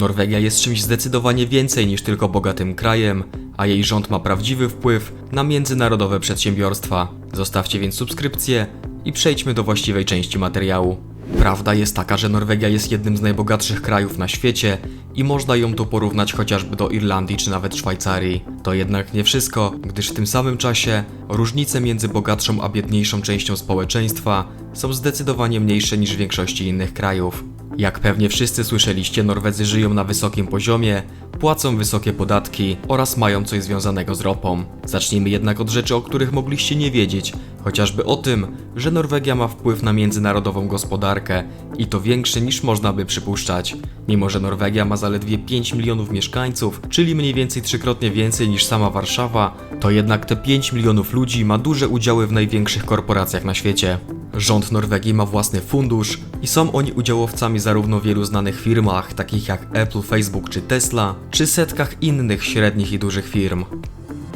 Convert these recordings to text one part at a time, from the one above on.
Norwegia jest czymś zdecydowanie więcej niż tylko bogatym krajem, a jej rząd ma prawdziwy wpływ na międzynarodowe przedsiębiorstwa. Zostawcie więc subskrypcję i przejdźmy do właściwej części materiału. Prawda jest taka, że Norwegia jest jednym z najbogatszych krajów na świecie i można ją tu porównać chociażby do Irlandii czy nawet Szwajcarii. To jednak nie wszystko, gdyż w tym samym czasie różnice między bogatszą a biedniejszą częścią społeczeństwa są zdecydowanie mniejsze niż w większości innych krajów. Jak pewnie wszyscy słyszeliście, Norwedzy żyją na wysokim poziomie, płacą wysokie podatki oraz mają coś związanego z ropą. Zacznijmy jednak od rzeczy, o których mogliście nie wiedzieć, chociażby o tym, że Norwegia ma wpływ na międzynarodową gospodarkę i to większy niż można by przypuszczać. Mimo, że Norwegia ma zaledwie 5 milionów mieszkańców, czyli mniej więcej trzykrotnie więcej niż sama Warszawa, to jednak te 5 milionów ludzi ma duże udziały w największych korporacjach na świecie. Rząd Norwegii ma własny fundusz i są oni udziałowcami zarówno w wielu znanych firmach, takich jak Apple, Facebook czy Tesla, czy setkach innych średnich i dużych firm.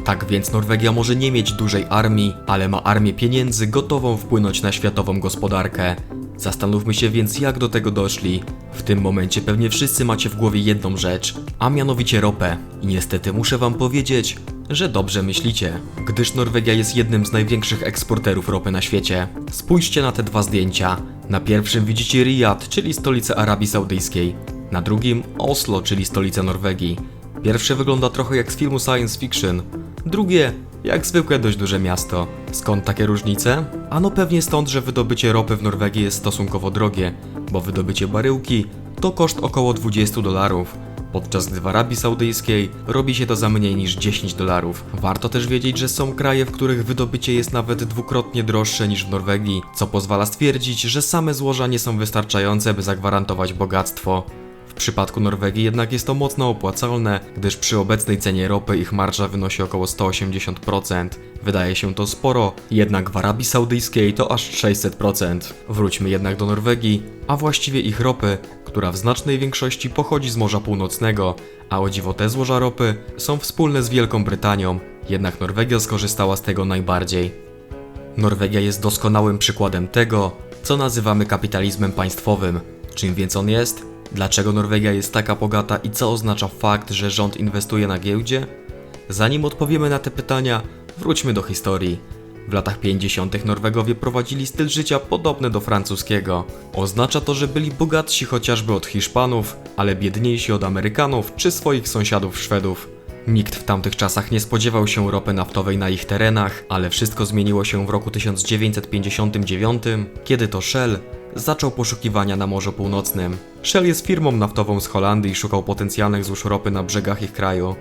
Tak więc Norwegia może nie mieć dużej armii, ale ma armię pieniędzy gotową wpłynąć na światową gospodarkę. Zastanówmy się więc, jak do tego doszli. W tym momencie pewnie wszyscy macie w głowie jedną rzecz, a mianowicie ropę. I niestety muszę wam powiedzieć, że dobrze myślicie, gdyż Norwegia jest jednym z największych eksporterów ropy na świecie. Spójrzcie na te dwa zdjęcia. Na pierwszym widzicie Riyadh, czyli stolicę Arabii Saudyjskiej. Na drugim Oslo, czyli stolicę Norwegii. Pierwsze wygląda trochę jak z filmu science fiction, drugie jak zwykłe dość duże miasto. Skąd takie różnice? Ano pewnie stąd, że wydobycie ropy w Norwegii jest stosunkowo drogie, bo wydobycie baryłki to koszt około 20 dolarów, podczas gdy w Arabii Saudyjskiej robi się to za mniej niż 10 dolarów. Warto też wiedzieć, że są kraje, w których wydobycie jest nawet dwukrotnie droższe niż w Norwegii, co pozwala stwierdzić, że same złoża nie są wystarczające, by zagwarantować bogactwo. W przypadku Norwegii jednak jest to mocno opłacalne, gdyż przy obecnej cenie ropy ich marża wynosi około 180%. Wydaje się to sporo, jednak w Arabii Saudyjskiej to aż 600%. Wróćmy jednak do Norwegii, a właściwie ich ropy, która w znacznej większości pochodzi z Morza Północnego, a o dziwo te złoża ropy są wspólne z Wielką Brytanią, jednak Norwegia skorzystała z tego najbardziej. Norwegia jest doskonałym przykładem tego, co nazywamy kapitalizmem państwowym. Czym więc on jest? Dlaczego Norwegia jest taka bogata i co oznacza fakt, że rząd inwestuje na giełdzie? Zanim odpowiemy na te pytania, wróćmy do historii. W latach 50. Norwegowie prowadzili styl życia podobny do francuskiego. Oznacza to, że byli bogatsi chociażby od Hiszpanów, ale biedniejsi od Amerykanów czy swoich sąsiadów Szwedów. Nikt w tamtych czasach nie spodziewał się ropy naftowej na ich terenach, ale wszystko zmieniło się w roku 1959, kiedy to Shell zaczął poszukiwania na Morzu Północnym. Shell jest firmą naftową z Holandii i szukał potencjalnych złóż ropy na brzegach ich kraju.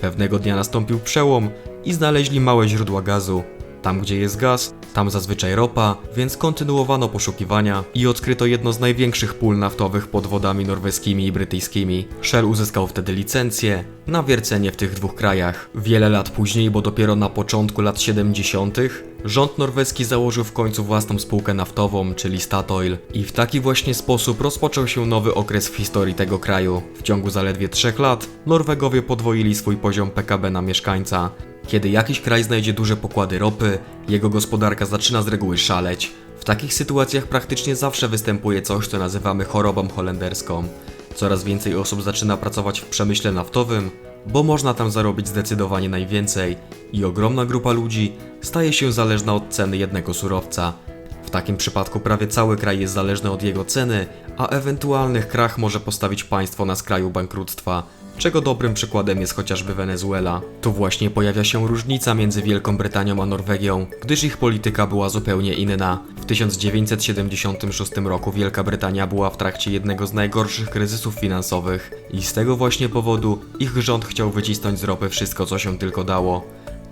Pewnego dnia nastąpił przełom i znaleźli małe źródła gazu. Tam, gdzie jest gaz, tam zazwyczaj ropa, więc kontynuowano poszukiwania i odkryto jedno z największych pól naftowych pod wodami norweskimi i brytyjskimi. Shell uzyskał wtedy licencję na wiercenie w tych dwóch krajach. Wiele lat później, bo dopiero na początku lat 70., rząd norweski założył w końcu własną spółkę naftową, czyli Statoil. I w taki właśnie sposób rozpoczął się nowy okres w historii tego kraju. W ciągu zaledwie trzech lat Norwegowie podwoili swój poziom PKB na mieszkańca. Kiedy jakiś kraj znajdzie duże pokłady ropy, jego gospodarka zaczyna z reguły szaleć. W takich sytuacjach praktycznie zawsze występuje coś, co nazywamy chorobą holenderską. Coraz więcej osób zaczyna pracować w przemyśle naftowym, bo można tam zarobić zdecydowanie najwięcej i ogromna grupa ludzi staje się zależna od ceny jednego surowca. W takim przypadku prawie cały kraj jest zależny od jego ceny, a ewentualnych krach może postawić państwo na skraju bankructwa, czego dobrym przykładem jest chociażby Wenezuela. Tu właśnie pojawia się różnica między Wielką Brytanią a Norwegią, gdyż ich polityka była zupełnie inna. W 1976 roku Wielka Brytania była w trakcie jednego z najgorszych kryzysów finansowych i z tego właśnie powodu ich rząd chciał wycisnąć z ropy wszystko co się tylko dało.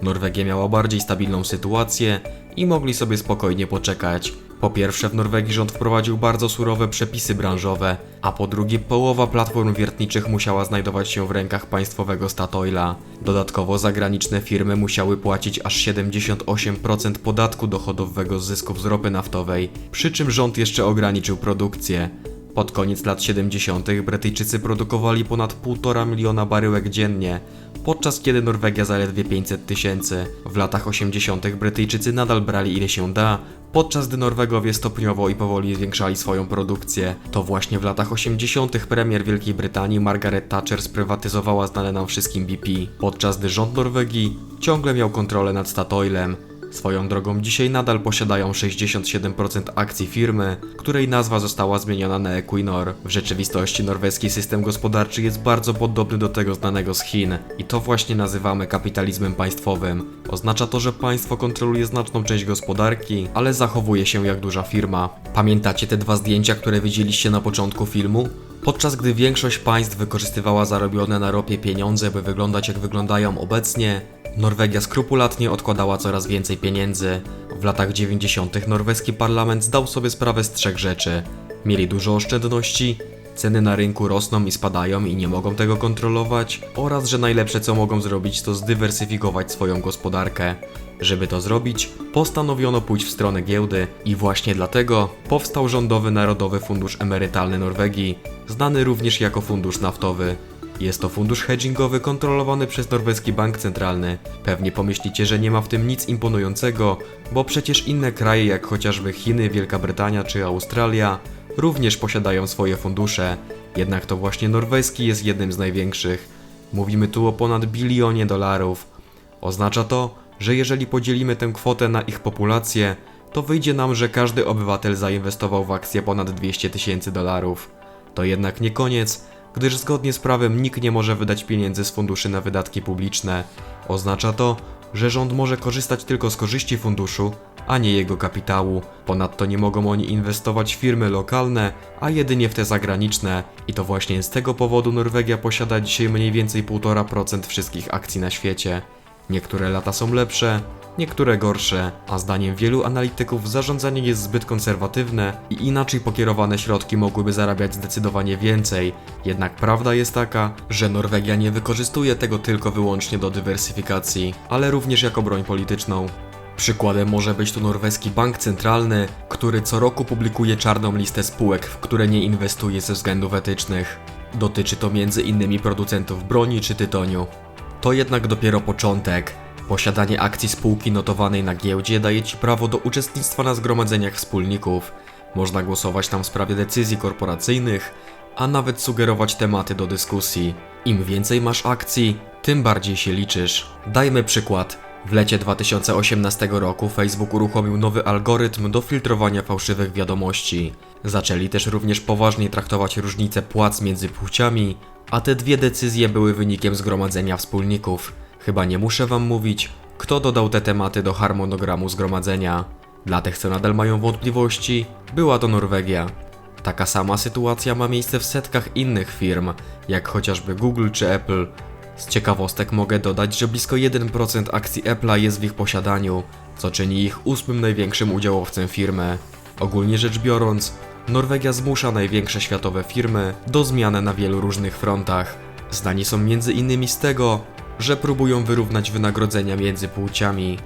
Norwegia miała bardziej stabilną sytuację i mogli sobie spokojnie poczekać. Po pierwsze, w Norwegii rząd wprowadził bardzo surowe przepisy branżowe, a po drugie, połowa platform wiertniczych musiała znajdować się w rękach państwowego Statoila. Dodatkowo zagraniczne firmy musiały płacić aż 78% podatku dochodowego z zysków z ropy naftowej, przy czym rząd jeszcze ograniczył produkcję. Pod koniec lat 70. Brytyjczycy produkowali ponad 1,5 miliona baryłek dziennie, podczas kiedy Norwegia zaledwie 500 tysięcy. W latach 80. Brytyjczycy nadal brali ile się da, podczas gdy Norwegowie stopniowo i powoli zwiększali swoją produkcję. To właśnie w latach 80. premier Wielkiej Brytanii Margaret Thatcher sprywatyzowała znane nam wszystkim BP, podczas gdy rząd Norwegii ciągle miał kontrolę nad Statoilem. Swoją drogą dzisiaj nadal posiadają 67% akcji firmy, której nazwa została zmieniona na Equinor. W rzeczywistości norweski system gospodarczy jest bardzo podobny do tego znanego z Chin i to właśnie nazywamy kapitalizmem państwowym. Oznacza to, że państwo kontroluje znaczną część gospodarki, ale zachowuje się jak duża firma. Pamiętacie te dwa zdjęcia, które widzieliście na początku filmu? Podczas gdy większość państw wykorzystywała zarobione na ropie pieniądze, by wyglądać jak wyglądają obecnie, Norwegia skrupulatnie odkładała coraz więcej pieniędzy. W latach 90. norweski parlament zdał sobie sprawę z trzech rzeczy. Mieli dużo oszczędności, ceny na rynku rosną i spadają i nie mogą tego kontrolować, oraz że najlepsze co mogą zrobić to zdywersyfikować swoją gospodarkę. Żeby to zrobić, postanowiono pójść w stronę giełdy i właśnie dlatego powstał rządowy Narodowy Fundusz Emerytalny Norwegii, znany również jako Fundusz Naftowy. Jest to fundusz hedgingowy kontrolowany przez norweski bank centralny. Pewnie pomyślicie, że nie ma w tym nic imponującego, bo przecież inne kraje jak chociażby Chiny, Wielka Brytania czy Australia również posiadają swoje fundusze. Jednak to właśnie norweski jest jednym z największych. Mówimy tu o ponad bilionie dolarów. Oznacza to, że jeżeli podzielimy tę kwotę na ich populację, to wyjdzie nam, że każdy obywatel zainwestował w akcje ponad 200 tysięcy dolarów. To jednak nie koniec, gdyż zgodnie z prawem nikt nie może wydać pieniędzy z funduszy na wydatki publiczne. Oznacza to, że rząd może korzystać tylko z korzyści funduszu, a nie jego kapitału. Ponadto nie mogą oni inwestować w firmy lokalne, a jedynie w te zagraniczne. I to właśnie z tego powodu Norwegia posiada dzisiaj mniej więcej 1,5% wszystkich akcji na świecie. Niektóre lata są lepsze, niektóre gorsze, a zdaniem wielu analityków zarządzanie jest zbyt konserwatywne i inaczej pokierowane środki mogłyby zarabiać zdecydowanie więcej. Jednak prawda jest taka, że Norwegia nie wykorzystuje tego tylko wyłącznie do dywersyfikacji, ale również jako broń polityczną. Przykładem może być tu norweski bank centralny, który co roku publikuje czarną listę spółek, w które nie inwestuje ze względów etycznych. Dotyczy to m.in. producentów broni czy tytoniu. To jednak dopiero początek. Posiadanie akcji spółki notowanej na giełdzie daje Ci prawo do uczestnictwa na zgromadzeniach wspólników. Można głosować tam w sprawie decyzji korporacyjnych, a nawet sugerować tematy do dyskusji. Im więcej masz akcji, tym bardziej się liczysz. Dajmy przykład. W lecie 2018 roku Facebook uruchomił nowy algorytm do filtrowania fałszywych wiadomości. Zaczęli też również poważniej traktować różnice płac między płciami, a te dwie decyzje były wynikiem zgromadzenia wspólników. Chyba nie muszę wam mówić, kto dodał te tematy do harmonogramu zgromadzenia. Dla tych, co nadal mają wątpliwości, była to Norwegia. Taka sama sytuacja ma miejsce w setkach innych firm, jak chociażby Google czy Apple. Z ciekawostek mogę dodać, że blisko 1% akcji Apple'a jest w ich posiadaniu, co czyni ich ósmym największym udziałowcem firmy. Ogólnie rzecz biorąc, Norwegia zmusza największe światowe firmy do zmiany na wielu różnych frontach. Znani są między innymi z tego, że próbują wyrównać wynagrodzenia między płciami.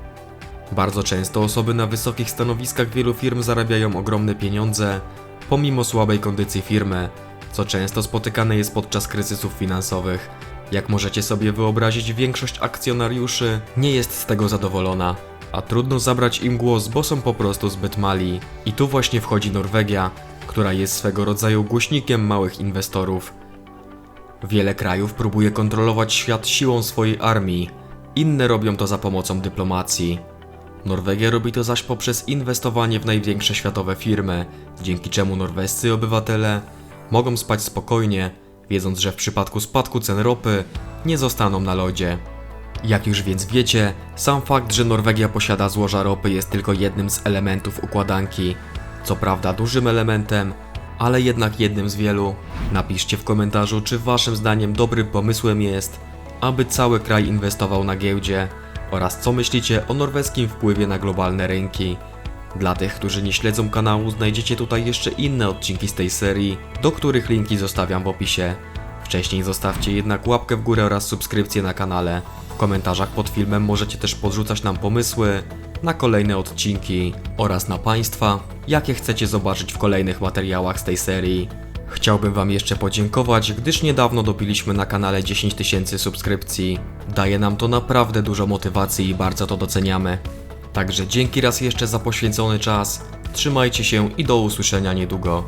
Bardzo często osoby na wysokich stanowiskach wielu firm zarabiają ogromne pieniądze, pomimo słabej kondycji firmy, co często spotykane jest podczas kryzysów finansowych. Jak możecie sobie wyobrazić, większość akcjonariuszy nie jest z tego zadowolona, a trudno zabrać im głos, bo są po prostu zbyt mali. I tu właśnie wchodzi Norwegia, która jest swego rodzaju głośnikiem małych inwestorów. Wiele krajów próbuje kontrolować świat siłą swojej armii, inne robią to za pomocą dyplomacji. Norwegia robi to zaś poprzez inwestowanie w największe światowe firmy, dzięki czemu norwescy obywatele mogą spać spokojnie, wiedząc, że w przypadku spadku cen ropy nie zostaną na lodzie. Jak już więc wiecie, sam fakt, że Norwegia posiada złoża ropy jest tylko jednym z elementów układanki. Co prawda dużym elementem, ale jednak jednym z wielu. Napiszcie w komentarzu, czy waszym zdaniem dobrym pomysłem jest, aby cały kraj inwestował na giełdzie oraz co myślicie o norweskim wpływie na globalne rynki. Dla tych, którzy nie śledzą kanału, znajdziecie tutaj jeszcze inne odcinki z tej serii, do których linki zostawiam w opisie. Wcześniej zostawcie jednak łapkę w górę oraz subskrypcję na kanale. Komentarzach pod filmem możecie też podrzucać nam pomysły na kolejne odcinki oraz na Państwa, jakie chcecie zobaczyć w kolejnych materiałach z tej serii. Chciałbym Wam jeszcze podziękować, gdyż niedawno dobiliśmy na kanale 10 tysięcy subskrypcji. Daje nam to naprawdę dużo motywacji i bardzo to doceniamy. Także dzięki raz jeszcze za poświęcony czas. Trzymajcie się i do usłyszenia niedługo.